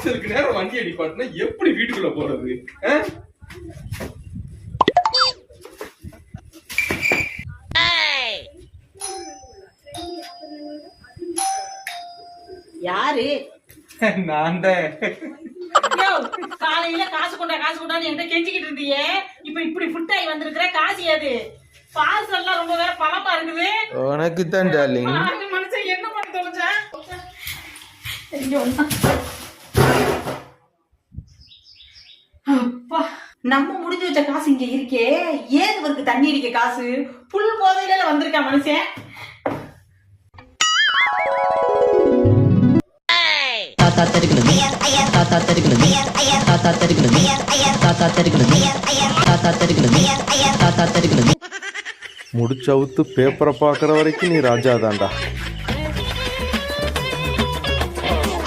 வாசலுக்கு நேரம் வண்டி அடிப்பாட்டுனா எப்படி வீட்டுக்குள்ள போறது? ஆ? யாரு? நான் காலையில காசு கொண்டா காசு கொண்டான்னு என்கிட்ட கெஞ்சிக்கிட்டு இருந்தியே. இப்ப இப்படி ஃபுட் ஆகி வந்திருக்கிற காசு ஏது பார்சல் எல்லாம் ரொம்ப வேற பணமா இருக்குது. உனக்கு தான் டார்லிங் அந்த மனுஷன் என்ன பண்ண தொலைச்சா ஐயோ அப்பா நம்ம முடிஞ்சு வச்ச காசு இங்க இருக்கே. ஏன் இவருக்கு தண்ணி அடிக்க காசு? புல் போதையில வந்திருக்கா மனுஷன். தாத்தா தெருக்குறது தாத்தா தெருக்குறது தாத்தா தெருக்குறது தாத்தா தெருக்குறது தாத்தா தெருக்குறது தாத்தா தெருக்குறது முடிச்சவுத்து பேப்பரை பார்க்குற வரைக்கும் நீ ராஜா தான்டா